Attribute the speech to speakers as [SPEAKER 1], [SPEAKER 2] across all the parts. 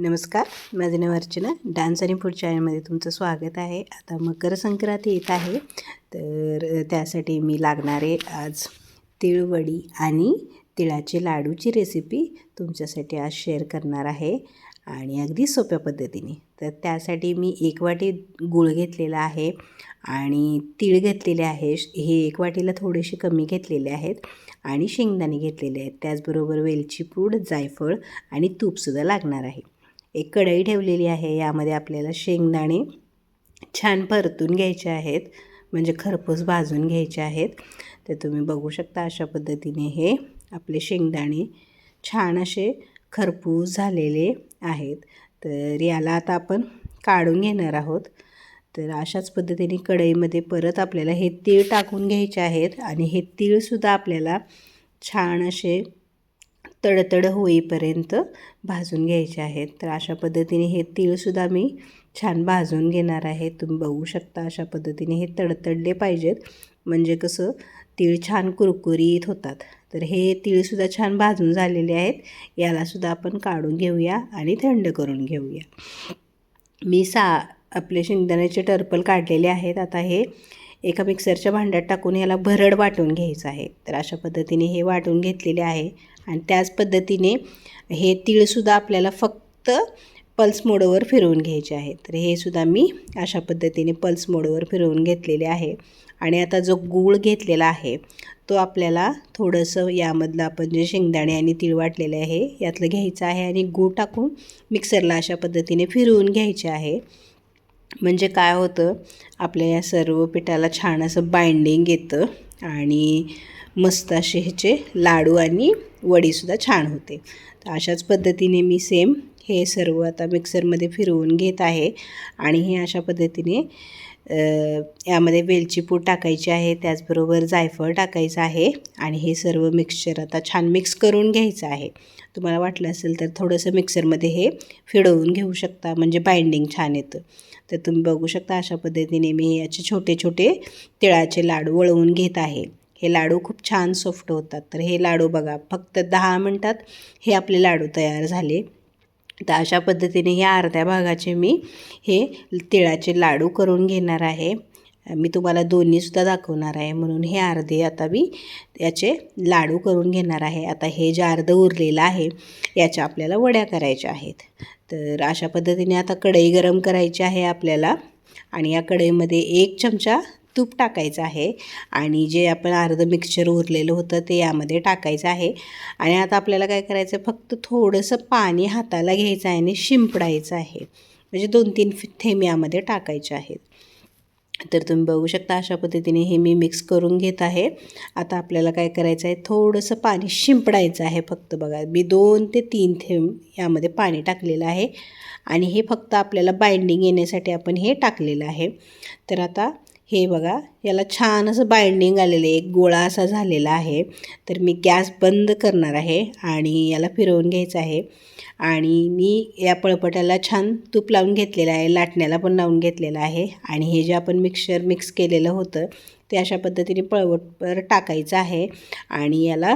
[SPEAKER 1] नमस्कार माझं नाव अर्चना. डान्स आणि फूड चॅनलमध्ये तुमचं स्वागत आहे. आता मकर संक्रांती येत आहे तर त्यासाठी मी लागणारे आज तिळवडी आणि तिळाचे लाडूची रेसिपी तुमच्यासाठी आज शेअर करणार आहे आणि अगदी सोप्या पद्धतीने. तर त्यासाठी मी एक वाटी गूळ घेतलेला आहे आणि तीळ घेतलेले आहे. हे एक वाटीला थोडेसे कमी घेतलेले आहेत आणि शेंगदाणे घेतलेले आहेत. त्याचबरोबर वेलची पूड जायफळ आणि तूपसुद्धा लागणार आहे. एक कढई ठेवलेली आहे यामध्ये आपल्याला शेंगदाणे छान परतून घ्यायचे आहेत म्हणजे खरपूस भाजून घ्यायचे आहेत. तर तुम्ही बघू शकता अशा पद्धतीने हे आपले शेंगदाणे छान असे खरपूस झालेले आहेत. तर याला आता आपण काढून घेणार आहोत. तर अशाच पद्धतीने कढईमध्ये परत आपल्याला हे तीळ टाकून घ्यायचे आहेत आणि हे तीळसुद्धा आपल्याला छान असे तडतड होईपर्यंत भाजून घ्यायचे आहेत. तर अशा पद्धतीने हे तीळसुद्धा मी छान भाजून घेणार आहे. तुम्ही बघू शकता अशा पद्धतीने हे तडतडले पाहिजेत. म्हणजे कसं तीळ छान कुरकुरीत होतात. तर हे तीळसुद्धा छान भाजून झालेले आहेत. यालासुद्धा आपण काढून घेऊया आणि थंड करून घेऊया. मी सा आपले शेंगदाण्याचे टर्पल काढलेले आहेत. आता हे एका मिक्सरच्या भांड्यात टाकून याला भरड वाटून घ्यायचं आहे. तर अशा पद्धतीने हे वाटून घेतलेले आहे. आणि त्याच पद्धतीने हे तीळसुद्धा आपल्याला फक्त पल्स मोडवर फिरवून घ्यायचे आहे. तर हे सुद्धा मी अशा पद्धतीने पल्स मोडवर फिरवून घेतलेले आहे. आणि आता जो गूळ घेतलेला आहे तो आपल्याला थोडंसं यामधलं आपण जे शेंगदाणे आणि तीळ वाटलेले आहे यातलं घ्यायचं आहे आणि गूळ टाकून मिक्सरला अशा पद्धतीने फिरवून घ्यायचे आहे. म्हणजे काय होतं आपल्या या सर्व पिठाला छान असं बाइंडिंग येतं आणि मस्त असे ह्याचे लाडू आणि वडीसुद्धा छान होते. तर अशाच पद्धतीने मी सेम हे सर्व आता मिक्सरमध्ये फिरवून घेत आहे आणि हे अशा पद्धतीने यामध्ये वेलची पूड टाकायची आहे त्याचबरोबर जायफळ टाकायचं आहे आणि हे सर्व मिक्सचर आता छान मिक्स करून घ्यायचं आहे. तुम्हाला वाटलं असेल तर थोडंसं मिक्सरमध्ये हे फिडवून घेऊ शकता म्हणजे बाइंडिंग छान येतं. तर तुम्ही बघू शकता अशा पद्धतीने मी याचे छोटे छोटे तिळाचे लाडू वळवून घेत आहे. हे लाडू खूप छान सॉफ्ट होतात. तर हे लाडू बघा फक्त दहा मिनटात हे आपले लाडू तयार झाले. तर अशा पद्धतीने ह्या अर्ध्या भागाचे मी हे तिळाचे लाडू करून घेणार आहे. मी तुम्हाला दोन्हीसुद्धा दाखवणार आहे. म्हणून हे अर्धे आता मी याचे लाडू करून घेणार आहे. आता हे जे अर्धं उरलेलं आहे याच्या आपल्याला वड्या करायच्या आहेत. तर अशा पद्धतीने आता कढई गरम करायची आहे आपल्याला. आणि या कढईमध्ये एक चमचा तूप टाकायचं आहे आणि जे आपण अर्धं मिक्सचर उरलेलं होतं ते यामध्ये टाकायचं आहे. आणि आता आपल्याला काय करायचं आहे फक्त थोडंसं पाणी हाताला घ्यायचं आहे आणि शिंपडायचं आहे. म्हणजे दोन तीन थेंब यामध्ये टाकायचे आहेत. तर तुम्ही बघू शकता अशा पद्धतीने हे मी मिक्स करून घेत आहे. आता आपल्याला काय करायचं आहे थोडंसं पाणी शिंपडायचं आहे फक्त बघा. मी दोन ते तीन थेंब यामध्ये पाणी टाकलेलं आहे. आणि हे फक्त आपल्याला बाइंडिंग येण्यासाठी आपण हे टाकलेलं आहे. तर आता हे बघा याला छान असं बाइंडिंग आलेलं आहे. एक गोळा असा झालेला आहे. तर मी गॅस बंद करणार आहे आणि याला फिरवून घ्यायचं आहे. आणि मी या पळपट्याला छान तूप लावून घेतलेलं आहे. लाटण्याला पण लावून घेतलेलं आहे. आणि हे जे आपण मिक्सर मिक्स केलेलं होतं ते अशा पद्धतीने पळवटवर टाकायचं आहे. आणि याला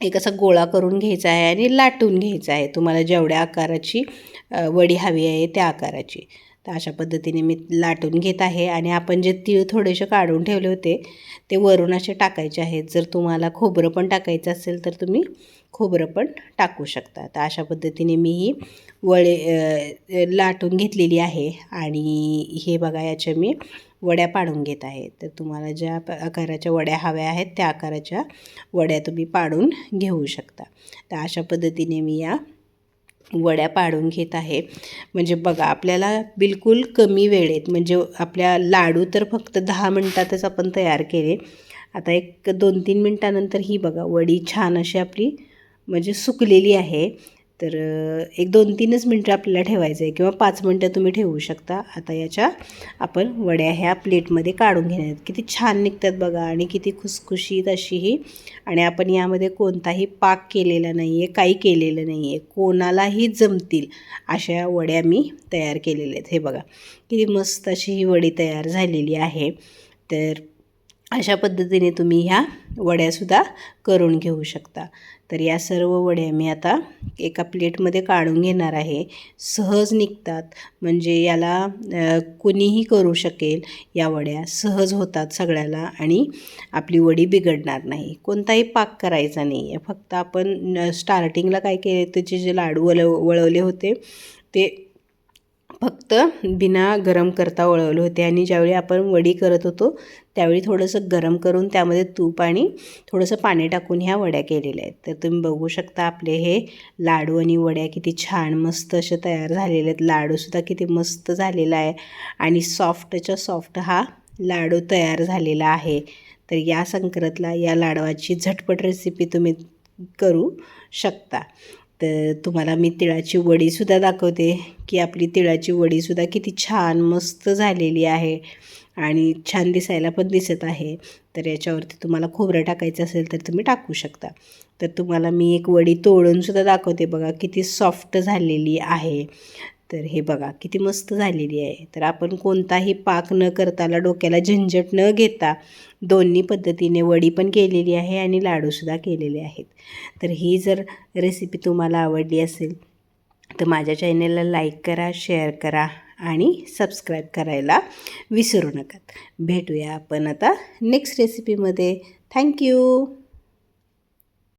[SPEAKER 1] एक असा गोळा करून घ्यायचा आहे आणि लाटून घ्यायचा आहे. तुम्हाला जेवढ्या आकाराची वडी हवी आहे त्या आकाराची. तर अशा पद्धतीने मी लाटून घेत आहे आणि आपण जे तीळ थोडेसे काढून ठेवले होते ते वरून असे टाकायचे आहेत. जर तुम्हाला खोबरं पण टाकायचं असेल तर तुम्ही खोबरं पण टाकू शकता. तर अशा पद्धतीने मी ही वडे लाटून घेतलेली आहे आणि हे बघा याच्या मी वड्या पाडून घेत आहे. तर तुम्हाला ज्या आकाराच्या वड्या हव्या आहेत त्या आकाराच्या वड्या तुम्ही पाडून घेऊ शकता. तर अशा पद्धतीने मी या वड्या पाडून घेत आहे. म्हणजे बघा आपल्याला बिलकुल कमी वेळेत म्हणजे आपल्या लाडू तर फक्त दहा मिनटातच आपण तयार केले. आता एक दोन तीन मिनटानंतर ही बघा वडी छान अशी आपली म्हणजे सुकलेली आहे. तर एक दोन तीनच मिनटं आपल्याला ठेवायचं आहे किंवा पाच मिनटं तुम्ही ठेवू शकता. आता याच्या आपण वड्या ह्या प्लेटमध्ये काढून घेण्यात किती छान निघतात बघा आणि किती खुसखुशीत अशी ही. आणि आपण यामध्ये कोणताही पाक केलेला नाही आहे काही केलेलं नाही आहे कोणालाही जमतील अशा वड्या मी तयार केलेल्या आहेत. हे बघा किती मस्त अशी ही वडी तयार झालेली आहे. तर अशा पद्धतीने तुम्ही ह्या वड्यासुद्धा करून घेऊ शकता. तर या सर्व वड्या मी आता एका प्लेटमध्ये काढून घेणार आहे. सहज निघतात. म्हणजे याला कुणीही करू शकेल या वड्या सहज होतात सगळ्याला आणि आपली वडी बिघडणार नाही. कोणताही पाक करायचा नाही आहे. फक्त आपण स्टार्टिंगला काय केले त्याचे जे लाडू वळव वळवले होते ते फक्त बिना गरम करता वळवले होते आणि ज्यावेळी आपण वडी करत होतो त्यावेळी थोडंसं गरम करून त्यामध्ये तूप आणि थोडंसं पाणी टाकून ह्या वड्या केलेल्या आहेत. तर तुम्ही बघू शकता आपले हे लाडू आणि वड्या किती छान मस्त असे तयार झालेले आहेत. लाडूसुद्धा किती मस्त झालेला आहे आणि सॉफ्टच्या सॉफ्ट हा लाडू तयार झालेला आहे. तर या संक्रांतला या लाडवाची झटपट रेसिपी तुम्ही करू शकता. तर तुम्हाला मी तिळाची वडीसुद्धा दाखवते की आपली तिळाची वडीसुद्धा किती छान मस्त झालेली आहे आणि छान दिसायला पण दिसत आहे. तर याच्यावरती तुम्हाला खोबरं टाकायचं असेल तर तुम्ही टाकू शकता. तर तुम्हाला मी एक वडी तोडूनसुद्धा दाखवते बघा किती सॉफ्ट झालेली आहे. तर हे बघा किती मस्त झालेली आहे. तर आपण कोणताही पाक न करताला डोक्याला झंझट न घेता दोन्ही पद्धतीने वडी पण केलेली आहे आणि लाडूसुद्धा केलेले आहेत. तर ही जर रेसिपी तुम्हाला आवडली असेल तर माझ्या चॅनेलला लाईक करा शेअर करा आणि सबस्क्राईब करायला विसरू नका. भेटूया आपण आता नेक्स्ट रेसिपीमध्ये थँक्यू